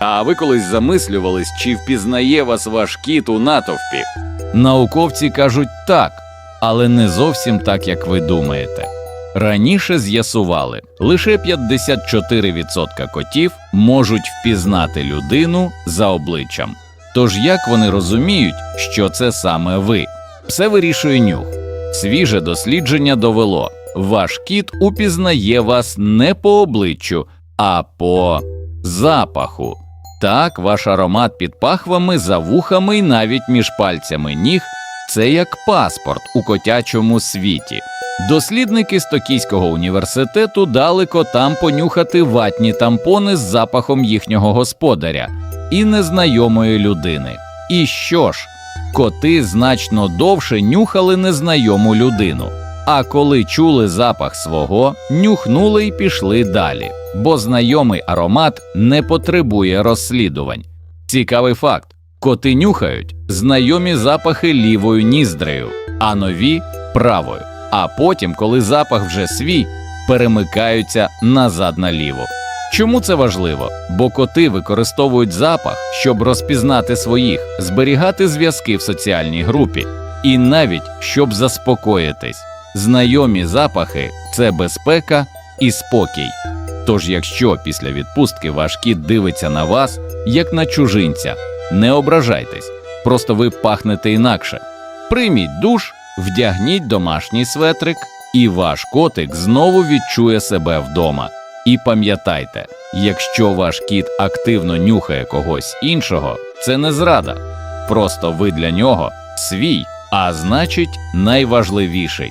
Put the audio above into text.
А ви колись замислювались, чи впізнає вас ваш кіт у натовпі? Науковці кажуть так, але не зовсім так, як ви думаєте. Раніше з'ясували, лише 54% котів можуть впізнати людину за обличчям. Тож як вони розуміють, що це саме ви? Все вирішує нюх. Свіже дослідження довело: ваш кіт упізнає вас не по обличчю, а по запаху. Так, ваш аромат під пахвами, за вухами і навіть між пальцями ніг це як паспорт у котячому світі. Дослідники з Токійського університету дали котам понюхати ватні тампони з запахом їхнього господаря і незнайомої людини. І що ж? Коти значно довше нюхали незнайому людину. А коли чули запах свого, нюхнули і пішли далі, бо знайомий аромат не потребує розслідувань. Цікавий факт: коти нюхають знайомі запахи лівою ніздрею, а нові правою. А потім, коли запах вже свій, перемикаються назад наліво. Чому це важливо? Бо коти використовують запах, щоб розпізнати своїх, зберігати зв'язки в соціальній групі, і навіть щоб заспокоїтись. Знайомі запахи це безпека і спокій. Тож, якщо після відпустки ваш кіт дивиться на вас, як на чужинця, не ображайтесь, просто ви пахнете інакше. Прийміть душ, вдягніть домашній светрик, і ваш котик знову відчує себе вдома. І пам'ятайте, якщо ваш кіт активно нюхає когось іншого, це не зрада. Просто ви для нього свій, а значить найважливіший.